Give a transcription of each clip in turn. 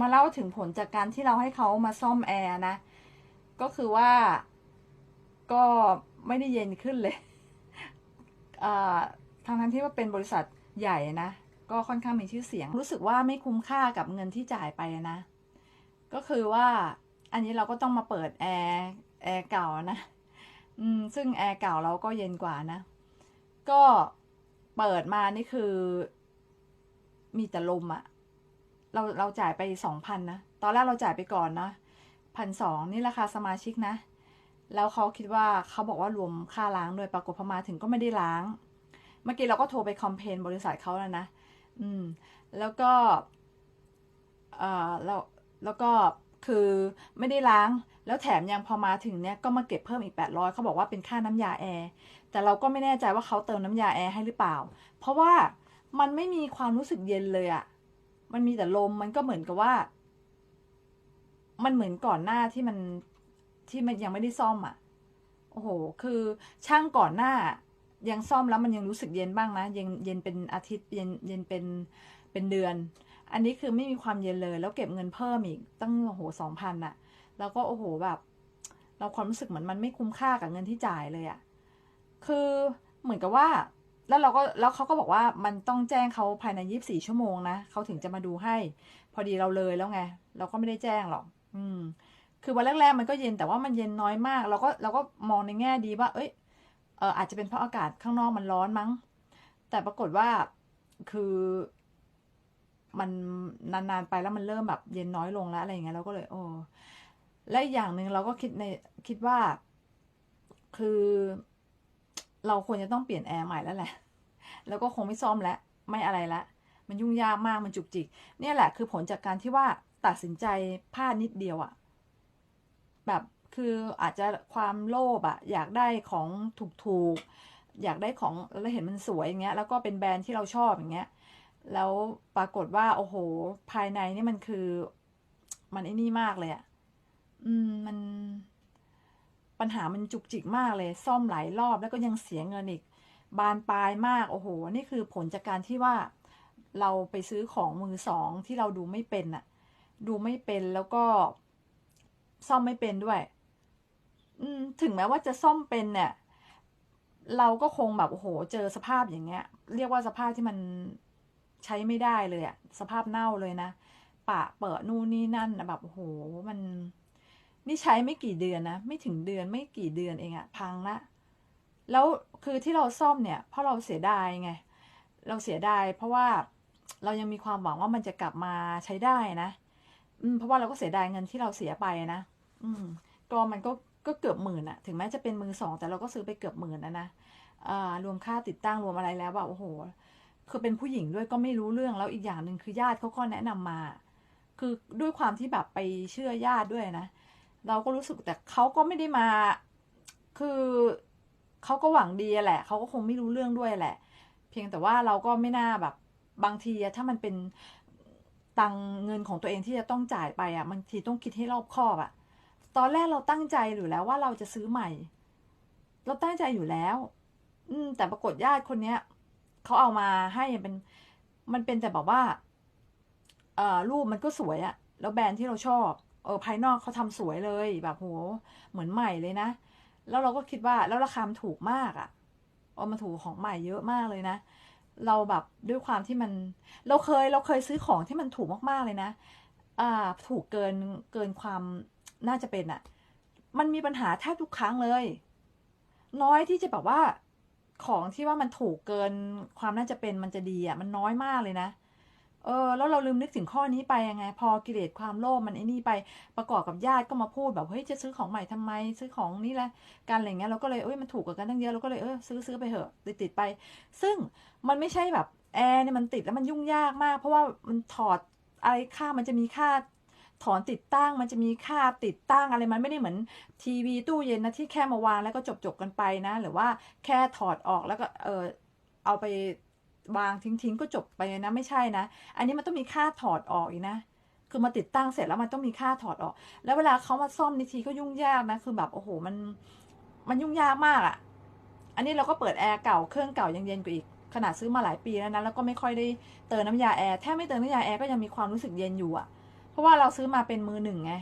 มาเล่าถึงผลจากการที่เราให้เขามาซ่อมแอร์นะ ก็คือว่าก็ไม่ได้เย็นขึ้นเลยทางทั้งที่ว่าเป็นบริษัทใหญ่นะ ก็ค่อนข้างมีชื่อเสียง รู้สึกว่าไม่คุ้มค่ากับเงินที่จ่ายไปนะ ก็คือว่าอันนี้เราก็ต้องมาเปิดแอร์แอร์เก่านะ อืม ซึ่งแอร์เก่าเราก็เย็นกว่านะ ก็เปิดมานี่คือ มีแต่ลมอะ เราเราจ่ายไปสองพันนะ ตอนแรกเราจ่ายไปก่อนนะพันสองนี่ราคาสมาชิกนะ แล้วเขาคิดว่าเขาบอกว่ารวมค่าล้างด้วยปรากฏพอมาถึงก็ไม่ได้ล้าง เมื่อกี้เราก็โทรไปคอมเพนบริษัทเขาแล้วนะ อืม แล้วก็ เอ่อแล้วแล้วก็คือไม่ได้ล้าง แล้วแถมยังพอมาถึงเนี้ยก็มาเก็บเพิ่มอีก 800เขาบอกว่าเป็นค่าน้ำยาแอร์ แต่เราก็ไม่แน่ใจว่าเขาเติมน้ำยาแอร์ให้หรือเปล่า เพราะว่ามันไม่มีความรู้สึกเย็นเลยอะ มันมีแต่ลมมันก็เหมือนกับว่า มันเหมือนก่อนหน้าที่มันที่มันยังไม่ได้ซ่อมอะโอ้โห คือช่างก่อนหน้า ยังซ่อมแล้วมันยังรู้สึกเย็นบ้างนะเย็นเย็นเป็นอาทิตย์เย็นเย็นเป็นเป็นเดือน อันนี้คือไม่มีความเย็นเลย แล้วเก็บเงินเพิ่มอีกตั้งโอ้โหสองพันอะแล้วก็โอ้โหแบบ เราความรู้สึกเหมือนมันไม่คุ้มค่ากับเงินที่จ่ายเลยอะคือเหมือนกับว่า แล้วเราก็แล้วเขาก็บอกว่ามันต้องแจ้งเขาภายในยี่บสี่ชั่วโมงนะเขาถึงจะมาดูให้ พอดีเราเลยแล้วไง เราก็ไม่ได้แจ้งหรอก อืม คือวันแรกๆมันก็เย็นแต่ว่ามันเย็นน้อยมาก เราก็เราก็มองในแง่ดีว่า เอ้ยเอออาจจะเป็นเพราะอากาศข้างนอกมันร้อนมั้ง แต่ปรากฏว่าคือมันนานๆไปแล้วมันเริ่มแบบเย็นน้อยลงแล้วอะไรอย่างเงี้ยเราก็เลยโอ้และอีกอย่างหนึ่งเราก็คิดในคิดว่า คือ เราควรจะต้องเปลี่ยนแอร์ใหม่แล้วแหละ แล้วก็คงไม่ซ่อมแล้ว ไม่อะไรละ มันยุ่งยากมาก มันจุกจิก เนี่ยแหละคือผลจากการที่ว่าตัดสินใจพลาดนิดเดียวอะแบบคืออาจจะความโลภอะอยากได้ของถูกๆ อยากได้ของแล้วเห็นมันสวยอย่างเงี้ย แล้วก็เป็นแบรนด์ที่เราชอบอย่างเงี้ย แล้วปรากฏว่า โอ้โห ภายในนี่มันคือ มันไอ้นี่มากเลยอะอืม มัน ปัญหามันจุกจิกมากเลย ซ่อมหลายรอบแล้วก็ยังเสียเงินอีก บานปลายมากโอ้โห นี่คือผลจากการที่ว่าเราไปซื้อของมือสองที่เราดูไม่เป็นอะดูไม่เป็นแล้วก็ซ่อมไม่เป็นด้วย อืม ถึงแม้ว่าจะซ่อมเป็นเนี่ย เราก็คงแบบโอ้โห เจอสภาพอย่างเงี้ย เรียกว่าสภาพที่มันใช้ไม่ได้เลยอะสภาพเน่าเลยนะปะเปิดนู่นนี่นั่นนะแบบโอ้โหมัน นี่ใช้ไม่กี่เดือนนะ ไม่ถึงเดือนไม่กี่เดือนเองอะพังละแล้วคือที่เราซ่อมเนี่ย เพราะเราเสียดายไง เราเสียดายเพราะว่าเรายังมีความหวังว่ามันจะกลับมาใช้ได้นะ อืม เพราะว่าเราก็เสียดายเงินที่เราเสียไปนะ อืม ก็มันก็ก็เกือบหมื่นอะถึงแม้จะเป็นมือสอง แต่เราก็ซื้อไปเกือบหมื่นนะนะอ่ารวมค่าติดตั้งรวมอะไรแล้วแบบโอ้โห คือเป็นผู้หญิงด้วยก็ไม่รู้เรื่องแล้วอีกอย่างหนึ่งคือญาติเขาก็แนะนำมา คือด้วยความที่แบบไปเชื่อญาติด้วยนะ เราก็รู้สึกแต่เขาก็ไม่ได้มา คือเขาก็หวังดีแหละเขาก็คงไม่รู้เรื่องด้วยแหละ เพียงแต่ว่าเราก็ไม่น่าแบบบางทีถ้ามันเป็นตังเงินของตัวเองที่จะต้องจ่ายไปอะบางทีต้องคิดให้รอบคอบอะ ตอนแรกเราตั้งใจอยู่แล้วว่าเราจะซื้อใหม่ เราตั้งใจอยู่แล้ว อืม แต่ปรากฏญาติคนเนี้ยเขาเอามาให้เป็น มันเป็นแต่แบบว่าเอ่อรูปมันก็สวยอะแล้วแบรนด์ที่เราชอบ เออภายนอกเขาทำสวยเลยแบบโหเหมือนใหม่เลยนะ แล้วเราก็คิดว่าแล้วราคาถูกมากอะเออมันถูกของใหม่เยอะมากเลยนะ เราแบบด้วยความที่มัน เราเคยเราเคยซื้อของที่มันถูกมากๆเลยนะ อ่า ถูกเกินเกินความน่าจะเป็นอะมันมีปัญหาแทบทุกครั้งเลย น้อยที่จะแบบว่าของที่ว่ามันถูกเกินความน่าจะเป็นมันจะดีอะมันน้อยมากเลยนะ เออแล้วเราลืมนึกถึงข้อนี้ไปยังไง พอกิเลสความโลภมันไอ้นี่ไปประกอบกับญาติก็มาพูดแบบเฮ้ยจะซื้อของใหม่ทำไม ซื้อของนี่แหละการอะไรเงี้ยเราก็เลยเอ้ยมันถูกกว่ากันตั้งเยอะเราก็เลยเออซื้อซื้อไปเถอะติดติดไป ซึ่งมันไม่ใช่แบบแอร์เนี่ยมันติดแล้วมันยุ่งยากมาก เพราะว่ามันถอดอะไรค่ามันจะมีค่าถอนติดตั้งมันจะมีค่าติดตั้งอะไรมันไม่ได้เหมือนทีวีตู้เย็นนะที่แค่มาวางแล้วก็จบจบกันไปนะ หรือว่าแค่ถอดออกแล้วก็เออเอาไป วางทิ้งทิ้งก็จบไปนะ ไม่ใช่นะ อันนี้มันต้องมีค่าถอดออกอีกนะ คือมาติดตั้งเสร็จแล้วมันต้องมีค่าถอดออก แล้วเวลาเขามาซ่อมนิทีก็ยุ่งยากนะ คือแบบโอ้โหมันมันยุ่งยากมากอะ่ะ อันนี้เราก็เปิดแอร์เก่าเครื่องเก่ายังเย็นกว่าอีกขนาดซื้อมาหลายปีแล้วนะแล้วก็ไม่ค่อยได้เติมน้ำยาแอร์แทบไม่เติมน้ำยาแอร์ก็ยังมีความรู้สึกเย็นอยู่อะ่ะ เพราะว่าเราซื้อมาเป็นมือหนึ่งไง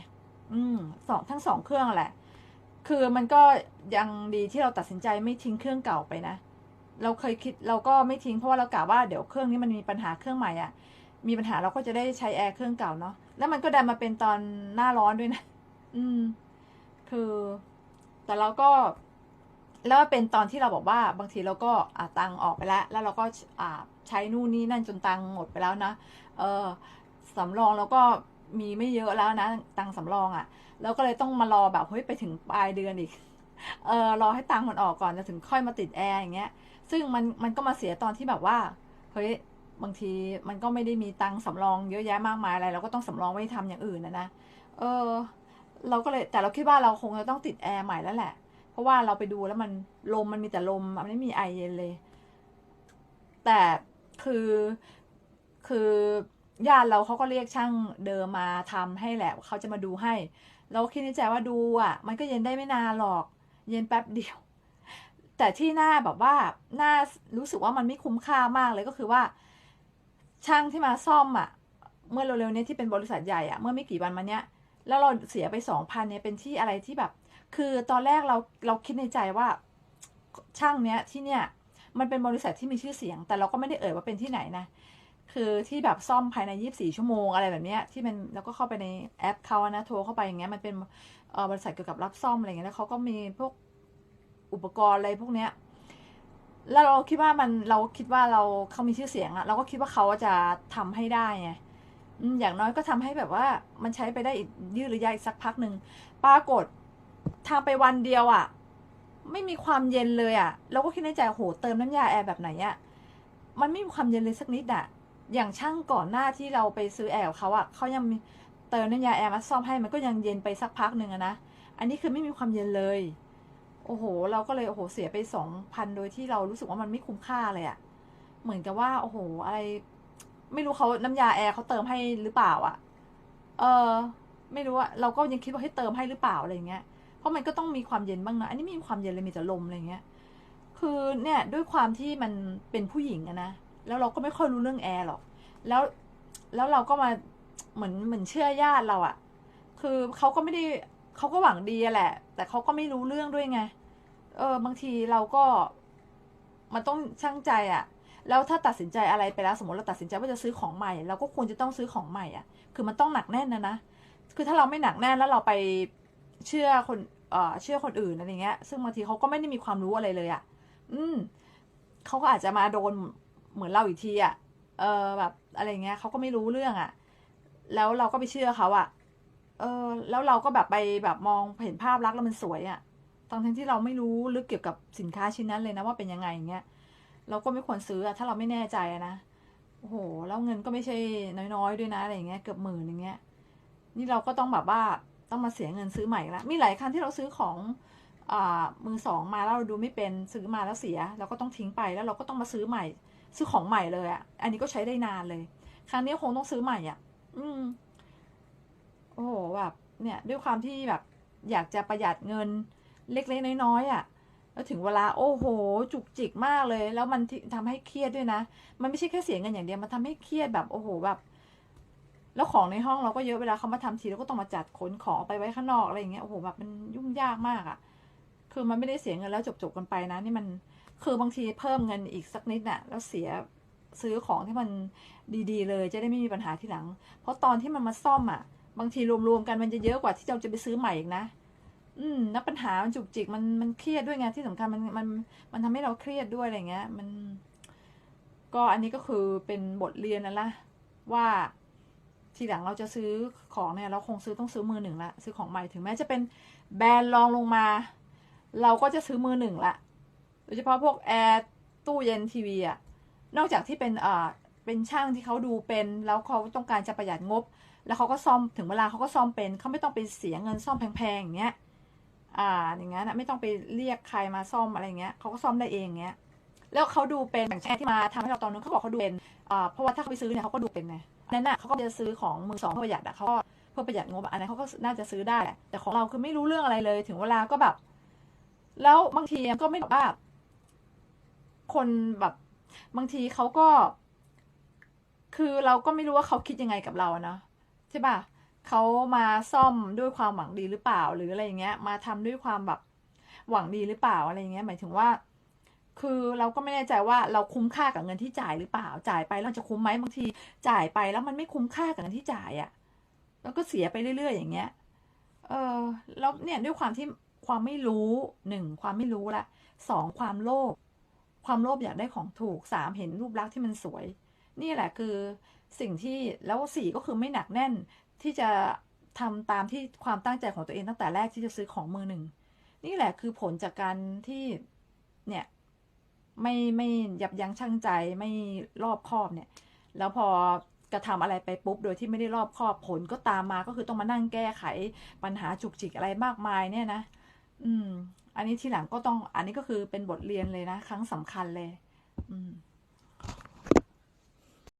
อืมสองทั้งสองเครื่องแหละ คือมันก็ยังดีที่เราตัดสินใจไม่ทิ้งเครื่องเก่าไปนะ เราเคยคิดเราก็ไม่ทิ้งเพราะว่าเรากะว่าเดี๋ยวเครื่องนี้มันมีปัญหาเครื่องใหม่อะ่ะ มีปัญหาเราก็จะได้ใช้แอร์เครื่องเก่าเนาะแล้วมันก็ดันมาเป็นตอนหน้าร้อนด้วยนะ อืม คือ แต่เราก็ แล้วเป็นตอนที่เราบอกว่า บางทีเราก็อ่าตังออกไปแล้ว แล้วเราก็อ่าใช้นู่นนี่นั่นจนตังหมดไปแล้วนะเออสำรองเราก็มีไม่เยอะแล้วนะ ตังสำรองอะ่ะ แล้วก็เลยต้องมารอแบบเฮ้ยไปถึงปลายเดือนอีก เออรอให้ตังมันออกก่อนจะถึงค่อยมาติดแอร์อย่างเงี้ย ซึ่งมันมันก็มาเสียตอนที่แบบว่าเฮ้ยบางทีมันก็ไม่ได้มีตังค์สำรองเยอะแยะมากมายอะไรเราก็ต้องสำรองไว้ทำอย่างอื่นนะนะเออ เราก็เลยแต่เราคิดว่าเราคงจะต้องติดแอร์ใหม่แล้วแหละ เพราะว่าเราไปดูแล้วมันลมมันมีแต่ลมมันไม่มีไอเย็นเลย แต่คือคือญาติเราเขาก็เรียกช่างเดิมมาทำให้แหละเขาจะมาดูให้ เราคิดในใจว่าดูอะ มันก็เย็นได้ไม่นานหรอก เย็นแป๊บเดียว แต่ที่น้าแบบว่าน้ารู้สึกว่ามันไม่คุ้มค่ามากเลยก็คือว่า ช่างที่มาซ่อมอะ เมื่อเร็วๆนี้ที่เป็นบริษัทใหญ่อะเมื่อไม่กี่วันมาเนี้ยแล้วเราเสียไปสองพันเนี่ยเป็นที่อะไรที่แบบ คือตอนแรกเราเราคิดในใจว่าช่างเนี้ยที่เนี่ยมันเป็นบริษัทที่มีชื่อเสียง แต่เราก็ไม่ได้เอ่ยว่าเป็นที่ไหนนะคือที่แบบซ่อมภายใน 24 ชั่วโมงอะไรแบบเนี้ยที่มันแล้วก็เข้าไปในแอปเขานะโทรเข้าไปอย่างเงี้ยมันเป็นบริษัทเกี่ยวกับรับซ่อมอะไรเงี้ยแล้วเขาก็มีพวก อุปกรณ์อะไรพวกเนี้ย แล้วเราคิดว่ามันเราคิดว่าเราเขามีชื่อเสียงอะเราก็คิดว่าเขาจะทำให้ได้ไงอย่างน้อยก็ทำให้แบบว่ามันใช้ไปได้อีกยืดระยะอีกสักพักหนึ่งปรากฏทำไปวันเดียวอะไม่มีความเย็นเลยอะเราก็คิดในใจโหเติมน้ำยาแอร์แบบไหนอะมันไม่มีความเย็นเลยสักนิดอะอย่างช่างก่อนหน้าที่เราไปซื้อแอร์กับเขาอะเขายังเติมน้ำยาแอร์มาซ่อมให้มันก็ยังเย็นไปสักพักหนึ่งอะนะอันนี้คือไม่มีความเย็นเลย อ้โห เราก็เลยโอ้โหเสียไปสองพันโดยที่เรารู้สึกว่ามันไม่คุ้มค่าเลยอะเหมือนกับว่าโอ้โห อะไร ไม่รู้เขาน้ำยาแอร์เขาเติมให้หรือเปล่าอะเออ ไม่รู้อะเราก็ยังคิดว่าให้เติมให้หรือเปล่าอะไรเงี้ยเพราะมันก็ต้องมีความเย็นบ้างนะอันนี้ไม่มีความเย็นเลยมีแต่ลมอะไรเงี้ยคือเนี่ยด้วยความที่มันเป็นผู้หญิงอะนะแล้วเราก็ไม่ค่อยรู้เรื่องแอร์หรอกแล้วแล้วเราก็มาเหมือนเหมือนเชื่อญาติเราอะคือเขาก็ไม่ได้เขาก็หวังดีแหละ แต่เขาก็ไม่รู้เรื่องด้วยไง เออบางทีเราก็มันต้องช่างใจอะแล้วถ้าตัดสินใจอะไรไปแล้วสมมติเราตัดสินใจว่าจะซื้อของใหม่ เราก็ควรจะต้องซื้อของใหม่อะคือมันต้องหนักแน่นนะนะคือถ้าเราไม่หนักแน่นแล้วเราไปเชื่อคนเอ่อเชื่อคนอื่นอะไรเงี้ย ซึ่งบางทีเขาก็ไม่ได้มีความรู้อะไรเลยอะ่ะ อืมเขาก็อาจจะมาโดนเหมือนเราอีกทีอะ่ะ เออแบบอะไรเงี้ยเขาก็ไม่รู้เรื่องอะ่ะ แล้วเราก็ไปเชื่อเขาอะ่ะ เออ แล้วเราก็แบบไปแบบมองเห็นภาพลักษณ์แล้วมันสวยอะ่ะ ตอนที่เราไม่รู้ลึกเกี่ยวกับสินค้าชิ้นนั้นเลยนะว่าเป็นยังไงอย่างเงี้ยเราก็ไม่ควรซื้ออะถ้าเราไม่แน่ใจนะโอ้โหแล้วเงินก็ไม่ใช่น้อยๆด้วยนะอะไรอย่างเงี้ยเกือบหมื่นอย่างเงี้ยนี่เราก็ต้องแบบว่าต้องมาเสียเงินซื้อใหม่ละมีหลายครั้งที่เราซื้อของอมือสองมาแล้วเราดูไม่เป็นซื้อมาแล้วเสีย เราก็ต้องทิ้งไปแล้วเราก็ต้องมาซื้อใหม่ ซื้อของใหม่เลยอะ่ะ อันนี้ก็ใช้ได้นานเลย ครั้งนี้คงต้องซื้อใหม่อะ่ะ อืมโอ้โหแบบเนี่ย ด้วยความที่แบบ อยากจะประหยัดเงิน เล็กๆน้อยๆอะแล้วถึงเวลาโอ้โห จุกจิกมากเลย แล้วมันทำให้เครียดด้วยนะ มันไม่ใช่แค่เสียเงินอย่างเดียวมันทำให้เครียดแบบโอ้โหแบบแล้วของในห้องเราก็เยอะเวลาเขามาทำทีเราก็ต้องมาจัดขนของไปไว้ข้างนอกอะไรอย่างเงี้ยโอ้โหแบบมันยุ่งยากมากอะ่ะ คือมันไม่ได้เสียเงินแล้วจบๆกันไปนะ นี่มันคือบางทีเพิ่มเงินอีกสักนิดน่ะ แล้วเสียซื้อของที่มันดีๆ เลย จะได้ไม่มีปัญหาทีหลัง เพราะตอนที่มันมาซ่อมอะ บางทีรวมๆกันมันจะเยอะกว่าที่เราจะไปซื้อใหม่อีกนะ อืมแล้วปัญหามันจุกจิกมันมันเครียดด้วยไงที่สำคัญมันมันมันทำให้เราเครียดด้วยอะไรเงี้ย มัน ก็อันนี้ก็คือเป็นบทเรียนนั่นละว่าทีหลังเราจะซื้อของเนี่ย เราคงซื้อต้องซื้อมือหนึ่งละซื้อของใหม่ถึงแม้จะเป็นแบรนด์รองลงมา เราก็จะซื้อมือหนึ่งละโดยเฉพาะพวกแอร์ตู้เย็นทีวีอะนอกจากที่เป็นเอ่าเป็นช่างที่เขาดูเป็นแล้วเขาต้องการจะประหยัดงบ แล้วเขาก็ซ่อมถึงเวลาเขาก็ซ่อมเป็นเขาไม่ต้องไปเสียเงินซ่อมแพงๆอย่างเงี้ย อ่าอย่างเงี้ยนะไม่ต้องไปเรียกใครมาซ่อมอะไรเงี้ยเขาก็ซ่อมได้เองเงี้ยแล้วเขาดูเป็นอย่างแช่ที่มาทำให้เราตอนนู้นเขาบอกเขาดูเป็นอ่าเพราะว่าถ้าเขาไปซื้อเนี่ยเขาก็ดูเป็นไงนั่นน่ะเขาก็จะซื้อของมือสองเพื่อประหยัดอะเขาก็เพื่อประหยัดงบอะอันนั้นเขาก็น่าจะซื้อได้แหละแต่ของเราคือไม่รู้เรื่องอะไรเลย ถึงเวลาก็แบบ แล้วบางทีก็ไม่แบบว่าคนแบบบางทีเขาก็ คือเราก็ไม่รู้ว่าเขาคิดยังไงกับเราเนาะใช่ป่ะ เขามาซ่อมด้วยความหวังดีหรือเปล่า หรืออะไรอย่างเงี้ย มาทำด้วยความแบบหวังดีหรือเปล่าอะไรอย่างเงี้ย หมายถึงว่า คือเราก็ไม่แน่ใจว่าเราคุ้มค่ากับเงินที่จ่ายหรือเปล่า จ่ายไปเราจะคุ้มไหมบางทีจ่ายไปแล้วมันไม่คุ้มค่ากับเงินที่จ่ายอะ่ะ แล้วก็เสียไปเรื่อยๆ อย่างเงี้ย เออแล้วเนี่ยด้วยความที่ความไม่รู้หนึ่งความไม่รู้ละสองความโลภความโลภอยากได้ของถูกสามเห็นรูปลักษณ์ที่มันสวย นี่แหละคือสิ่งที่แล้วสี่ก็คือไม่หนักแน่น ที่จะทำตามที่ความตั้งใจของตัวเองตั้งแต่แรกที่จะซื้อของมือหนึ่ง นี่แหละคือผลจากการที่เนี่ยไม่ไม่ยับยั้งชั่งใจไม่รอบคอบเนี่ย แล้วพอกระทำอะไรไปปุ๊บโดยที่ไม่ได้รอบคอบผลก็ตามมาก็คือต้องมานั่งแก้ไขปัญหาจุกจิกอะไรมากมายเนี่ยนะ อืม อันนี้ทีหลังก็ต้อง อันนี้ก็คือเป็นบทเรียนเลยนะ ครั้งสำคัญเลย อืม